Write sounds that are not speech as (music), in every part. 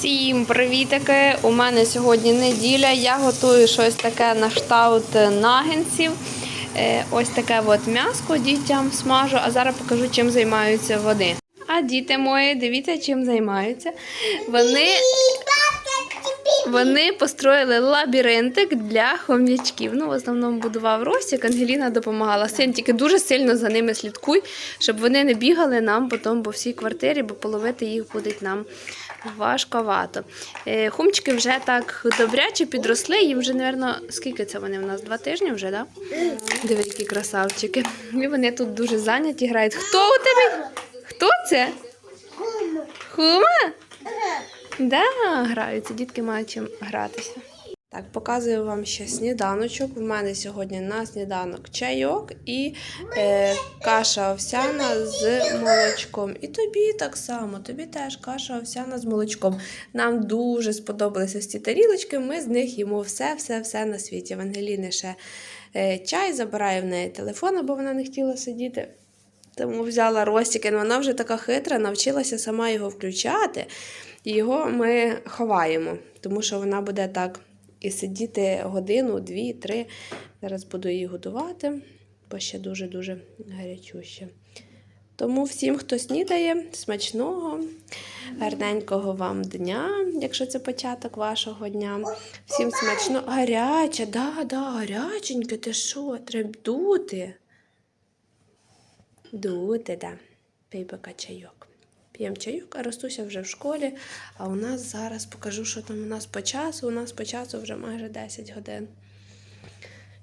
Всім привітики! У мене сьогодні неділя. Я готую щось таке на штаут нагенців. Е, Ось таке от м'яско дітям смажу, а зараз покажу, чим займаються вони. А діти мої, дивіться, чим займаються. Вони, вони построїли лабіринтик для хом'ячків. Ну, в основному будував Ростік, Ангеліна допомагала. Син тільки дуже сильно за ними слідкуй, щоб вони не бігали нам потім по всій квартирі, бо половити їх буде нам важковато. Е, Хумчики вже так добряче підросли. Їм вже, напевно, скільки це вони в нас? Два тижні вже, так? Да? Диви, які красавчики. І вони тут дуже зайняті грають. Хто у тебе? Хто це? Хума? Да, граються, дітки мають чим гратися. Так, показую вам ще сніданочок. У мене сьогодні на сніданок чайок і е, каша овсяна з молочком. І тобі так само, тобі теж каша овсяна з молочком. Нам дуже сподобалися ці тарілочки. Ми з них їмо все, все, все на світі. В Ангеліни ще е, чай, забираю в неї телефон, бо вона не хотіла сидіти. Тому взяла Ростіки, вона вже така хитра, навчилася сама його включати. Його ми ховаємо, тому що вона буде так і сидіти годину, дві, три. Зараз буду її годувати, бо ще дуже-дуже гарячуще. Тому всім, хто снідає, смачного, гарненького вам дня, якщо це початок вашого дня. Всім смачно. Гаряче, да, да, гаряченьке, ти що? Треба дути. Дути, да. Пий поки чайок. П'ємо чайок, а Ростуся вже в школі. А у нас зараз покажу, що там у нас по часу. У нас по часу вже майже 10 годин.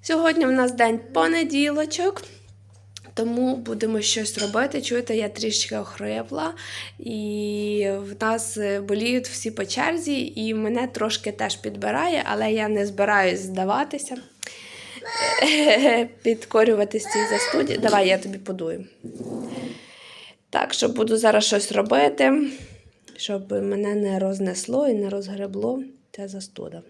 Сьогодні у нас день понеділочок, тому будемо щось робити. Чуєте, я трішки охрипла, і в нас е, боліють всі по черзі, і мене трошки теж підбирає, але я не збираюсь здаватися, підкорюватись цій застуді. Давай я тобі подую. Так, що буду зараз щось робити, щоб мене не рознесло і не розгребло ця застуда.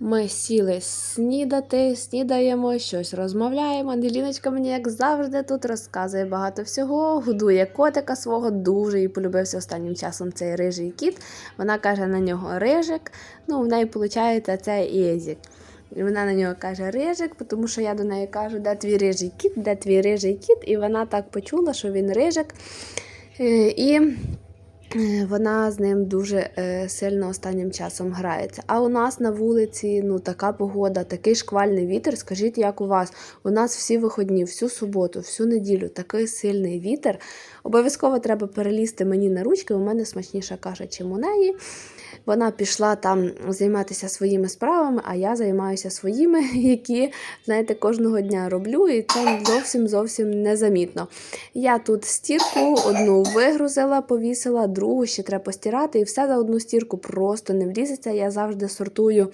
Ми сіли снідати, снідаємо, щось розмовляємо. Ангеліночка мені, як завжди, тут розказує багато всього, годує котика свого, дуже їй полюбився останнім часом цей рижий кіт. Вона каже на нього рижик. Ну, в неї виходить це Езік. Вона на нього каже рижик, тому що я до неї кажу, де твій рижий кіт, де твій рижий кіт. І вона так почула, що він рижик. Е, І е, вона з ним дуже е, сильно останнім часом грається. А у нас на вулиці ну, така погода, такий шквальний вітер. Скажіть, як у вас? У нас всі виходні, всю суботу, всю неділю такий сильний вітер. Обов'язково треба перелізти мені на ручки, у мене смачніша каша, чим у неї. Вона пішла там займатися своїми справами, а я займаюся своїми, (laughs) які, знаєте, кожного дня роблю, і це зовсім зовсім незамітно. Я тут стірку одну вигрузила, повісила, другу ще треба постирати, і все за одну стірку просто не влізеться. Я завжди сортую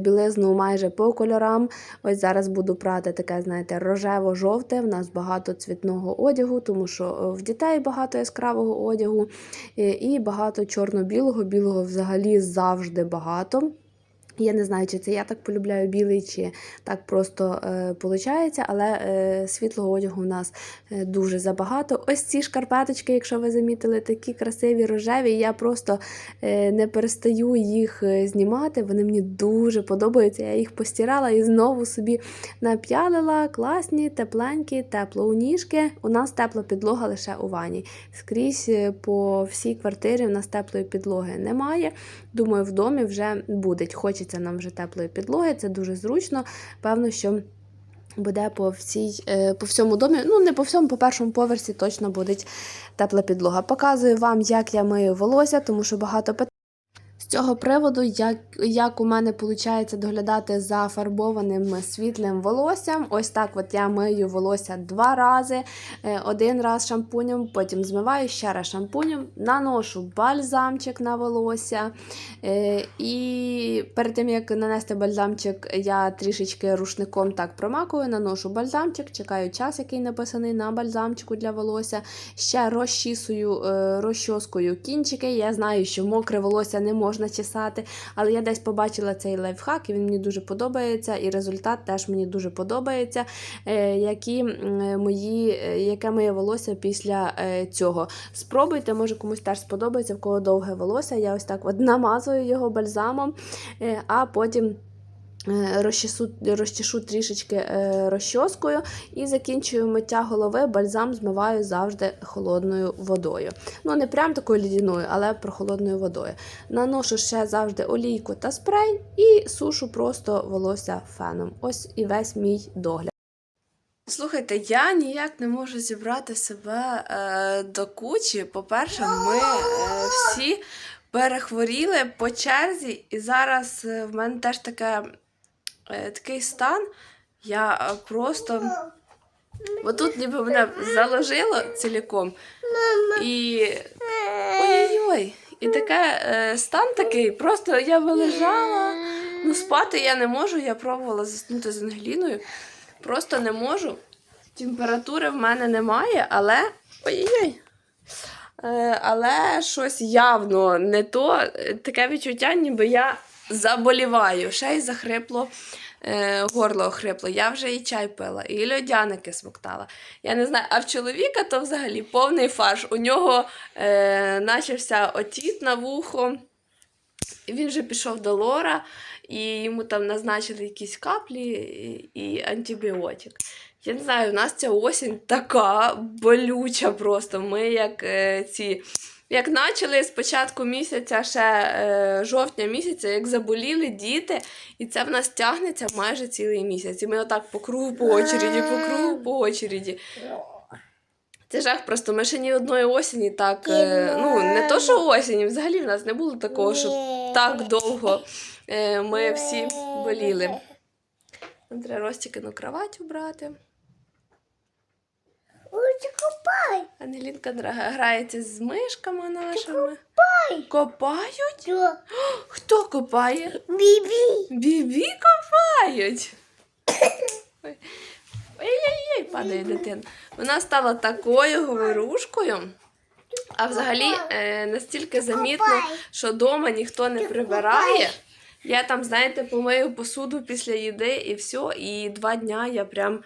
білизну майже по кольорам. Ось зараз буду прати таке, знаєте, рожево-жовте. В нас багато цвітного одягу, тому що е, в дітей багато яскравого одягу е, і багато чорно-білого. Білого взагалі завжди багато. Я не знаю, чи це я так полюбляю білий, чи так просто е, але е, світлого одягу в нас е, дуже забагато. Ось ці шкарпеточки, якщо ви замітили, такі красиві рожеві. Я просто е, не перестаю їх е, знімати. Вони мені дуже подобаються. Я їх постирала і знову собі нап'ялила. Класні, тепленькі, тепло у ніжки. У нас тепла підлога лише у ванні. Скрізь е, по всій квартирі у нас теплої підлоги немає. Думаю, в домі вже буде. Хочеться нам вже теплої підлоги, це дуже зручно. Певно, що буде по всій, е, по всьому домі. Ну, не по всьому, по першому поверсі точно буде тепла підлога. Показую вам, як я мию волосся, тому що багато питань. З цього приводу, як, як у мене виходить доглядати за фарбованим світлим волоссям. Ось так от я мию волосся два рази. Е, Один раз шампунем, потім змиваю ще раз шампунем, наношу бальзамчик на волосся. Е, І перед тим, як нанести бальзамчик, я трішечки рушником так промакую, наношу бальзамчик, чекаю час, який написаний на бальзамчику для волосся. Ще розчісую е, розчоскою кінчики. Я знаю, що мокре волосся не можна можна чесати. Але я десь побачила цей лайфхак, і він мені дуже подобається, і результат теж мені дуже подобається. Е, які мої, е, яке моє волосся після е, цього. Спробуйте, може комусь теж сподобається, в кого довге волосся. Я ось так от намазую його бальзамом, а потім. Е, Розчесу, розчешу трішечки е, розчоскою і закінчую миття голови, бальзам змиваю завжди холодною водою. Ну, не прям такою лідяною, але прохолодною водою. Наношу ще завжди олійку та спрей і сушу просто волосся феном. Ось і весь мій догляд. Слухайте, я ніяк не можу зібрати себе е, до кучі. По-перше, ми е, всі перехворіли по черзі, і зараз е, в мене теж таке, такий стан. Я е, просто. Отут ніби мене заложило ціліком. І. Ой-ой-ой. І таке е, стан такий. Просто я вилежала. Ну, спати я не можу. Я пробувала заснути з Ангеліною. Просто не можу. Температури в мене немає, але. Ой-ой-ой. Е, але щось явно не то. Е, Таке відчуття, ніби я заболіваю. Ще й захрипло, е, горло охрипло. Я вже і чай пила, і льодяники смоктала. Я не знаю, а в чоловіка то взагалі повний фарш. У нього е, начався отіт на вухо. Він вже пішов до лора, і йому там назначили якісь каплі і, антибіотик. Я не знаю, у нас ця осінь така болюча просто. Ми як е, ці. Як почали з початку місяця, ще е, жовтня місяця, як заболіли діти, і це в нас тягнеться майже цілий місяць. І ми отак по кругу, по очереді, по кругу, по очереді. Це жах, просто ми ще ні одної осені так. Е, ну, не то, що осінь, взагалі в нас не було такого, що так довго е, ми всі боліли. Треба Ростікину кровать убрати. Ой, копай. Ангелінка грається з мишками нашими. Копають? Що? Хто копає? Бібі. Бібі копають. Ой. Ой-ой-ой, падає дитина. Вона стала такою говорушкою. А взагалі е, настільки замітно, що вдома ніхто не прибирає. Я там, знаєте, помию посуду після їди і все. І два дня я прям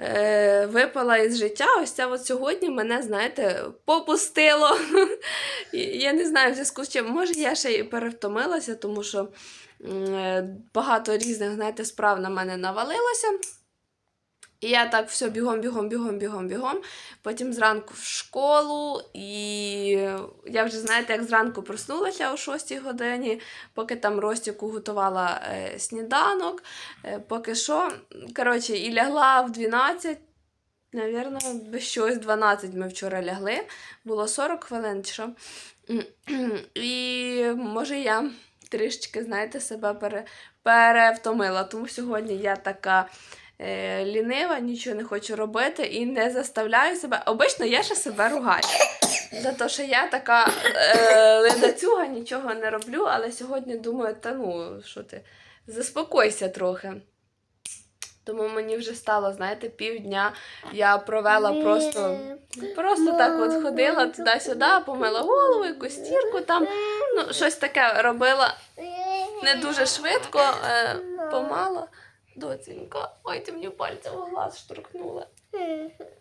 е, випала із життя. Ось це от сьогодні мене, знаєте, попустило. (laughs) Я не знаю, в зв'язку з чим. Може, я ще й перевтомилася, тому що е, багато різних, знаєте, справ на мене навалилося. І я так все бігом, бігом, бігом, бігом, бігом. Потім зранку в школу, і я вже, знаєте, як зранку проснулася о 6 годині, поки там Ростіку готувала е, сніданок, е, поки що, коротше, і лягла в 12. Навірно, без щось 12 ми вчора лягли. Було 40 хвилин, що. І може я трішечки, знаєте, себе пере, перевтомила. Тому сьогодні я така е, лінива, нічого не хочу робити і не заставляю себе. Обично я ще себе ругаю. За те, що я така е, ледацюга, нічого не роблю, але сьогодні думаю, та ну, що ти, заспокойся трохи. Тому мені вже стало, знаєте, півдня я провела просто. Просто так от ходила туди-сюди, помила голову, якусь стірку там, ну, щось таке робила не дуже швидко, е, помало. Доцінька, ой, ти мені пальцем в глаз шторкнула.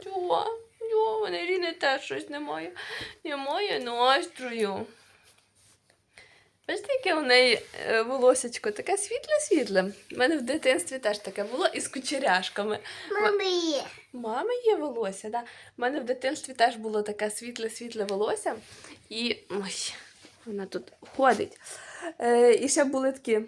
Чого? Чого? В мене Ріни теж щось немає. Немає настрою. Бачите, яке у неї е, волосечко, таке світле-світле. У мене в дитинстві теж таке було із кучеряшками. Мамі. Мами є волосся, да? У мене в дитинстві теж було таке світле-світле волосся. І ой, вона тут ходить. Е, і ще були такі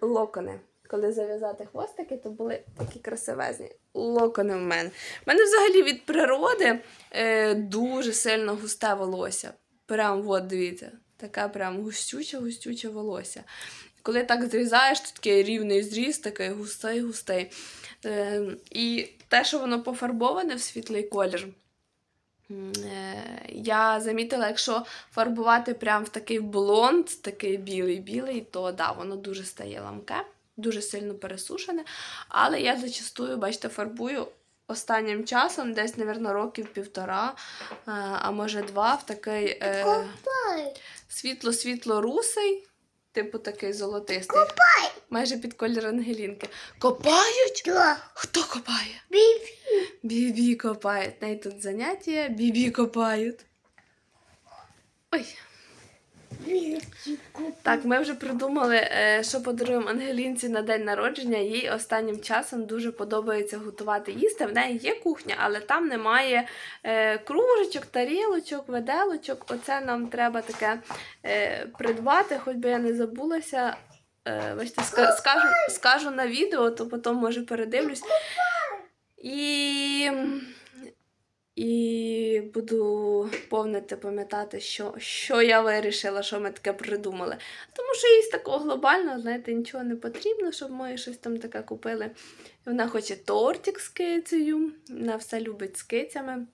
локони. Коли зав'язати хвостики, то були такі красивезні локони в мене. У мене взагалі від природи е, дуже сильно густе волосся. Прям, от, дивіться, така прям густюча-густюча волосся. Коли так зрізаєш, то такий рівний зріз, такий густий-густий. Е, і те, що воно пофарбоване в світлий колір. е, Я замітила, якщо фарбувати прям в такий блонд, такий білий-білий, то да, воно дуже стає ламке, дуже сильно пересушене. Але я зачастую, бачите, фарбую останнім часом, десь, мабуть, років півтора, е, а може два, в такий е, світло-світло-русий, типу такий золотистий. Копай! Майже під колір Ангелінки. Копають? Да. Хто копає? Бібі. Бібі копають. Най тут заняття, бібі копають. Ой. Так, ми вже придумали, е, що подаруємо Ангелінці на день народження. Їй останнім часом дуже подобається готувати їсти. В неї є кухня, але там немає е, кружечок, тарілочок, виделочок. Оце нам треба таке е, придбати, хоч би я не забулася. Бачите, скажу, скажу на відео, то потім може передивлюсь. І, і буду повнити пам'ятати, що, що я вирішила, що ми таке придумали. Тому що їй з такого глобального, знаєте, нічого не потрібно, щоб ми щось там таке купили. Вона хоче тортик з кицею, вона все любить з кицями.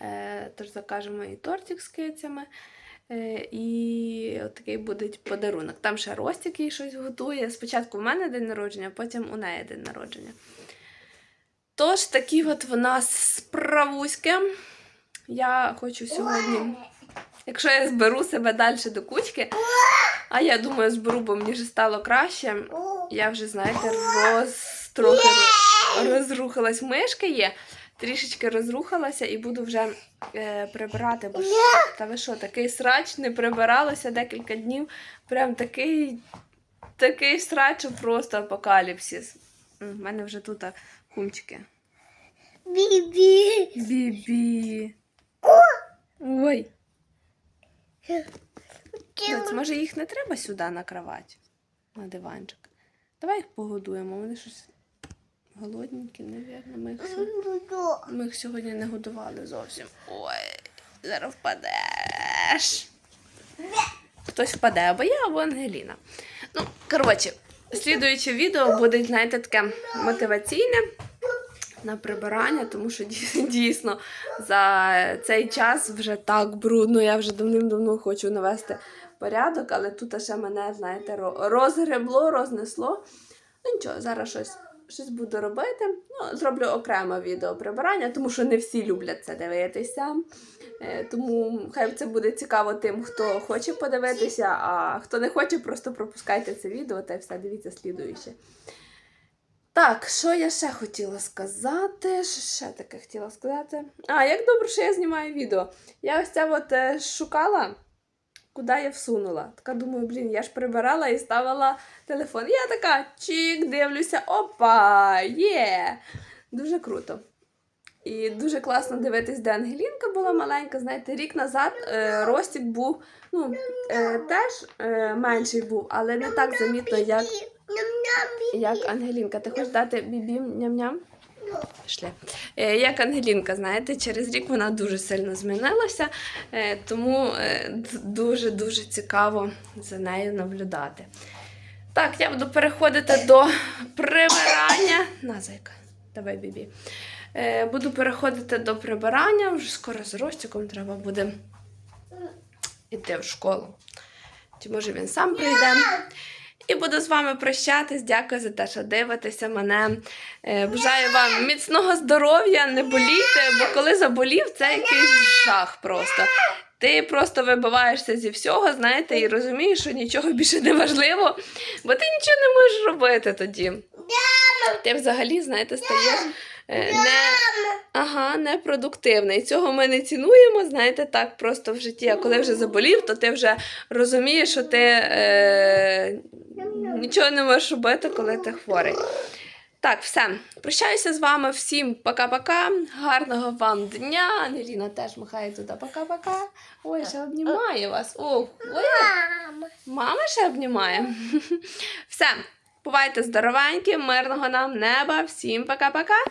Е, тож закажемо і тортик з кицями. Е, і от такий буде подарунок. Там ще Ростик їй щось готує. Спочатку в мене день народження, потім у неї день народження. Тож, такі от в нас справуськи. Я хочу сьогодні. Якщо я зберу себе далі до кучки, а я думаю, зберу, бо мені вже стало краще. Я вже, знаєте, роз... трохи розрухалась. Мишка є, трішечки розрухалася і буду вже е, прибирати. Бо та ви що, такий срач не прибиралося декілька днів. Прям такий, такий срач, просто апокаліпсис. М, В мене вже тут кумчики. Бібі. Бібі. Ой. Доць, може їх не треба сюди на кровать, на диванчик. Давай їх погодуємо. Вони щось голодненькі, навірно. Ми їх, ми їх сьогодні не годували зовсім. Ой, зараз впадеш. Хтось впаде, або я, або Ангеліна. Ну, коротше, слідуюче відео буде, знаєте, таке мотиваційне на прибирання, тому що дійсно за цей час вже так брудно. Я вже давним-давно хочу навести порядок, але тут ще мене, знаєте, розгребло, рознесло. Ну нічого, зараз щось, щось буду робити. Ну, зроблю окреме відео прибирання, тому що не всі люблять це дивитися. Е, Тому хай це буде цікаво тим, хто хоче подивитися, а хто не хоче, просто пропускайте це відео та все, дивіться слідуюче. Так, що я ще хотіла сказати? Що ще таке хотіла сказати? А, як добре, що я знімаю відео. Я ось це от е, шукала, куди я всунула. Така думаю, блін, я ж прибирала і ставила телефон. Я така чик, дивлюся, опа, є! Дуже круто. І дуже класно дивитись, де Ангелінка була маленька. Знаєте, рік назад е, Ростік був ну, е, теж е, менший був, але не так замітно, як як Ангелінка. Ти хочеш дати бібі ням-ням? Пішли. Е, Як Ангелінка, знаєте, через рік вона дуже сильно змінилася, е, тому е, дуже-дуже цікаво за нею наблюдати. Так, я буду переходити до прибирання. На, зайка, давай бібі. Е, Буду переходити до прибирання, вже скоро з Ростиком треба буде йти в школу. Чи може він сам прийде? І буду з вами прощатись. Дякую за те, що дивитеся мене. Е, Бажаю вам міцного здоров'я, не болійте, бо коли заболів, це якийсь жах просто. Ти просто вибиваєшся зі всього, знаєте, і розумієш, що нічого більше не важливо, бо ти нічого не можеш робити тоді. Ти взагалі, знаєте, стаєш не, ага, непродуктивний. І цього ми не цінуємо, знаєте, так просто в житті. А коли вже заболів, то ти вже розумієш, що ти е, нічого не можеш робити, коли ти хворий. Так, все. Прощаюся з вами всім пока-пока. Гарного вам дня. Ангеліна теж махає туди пока-пока. Ой, ще обнімає вас. Ох, ой. Мама ще обнімає. (laughs) Все. Бувайте здоровенькі, мирного нам неба. Всім пока-пока.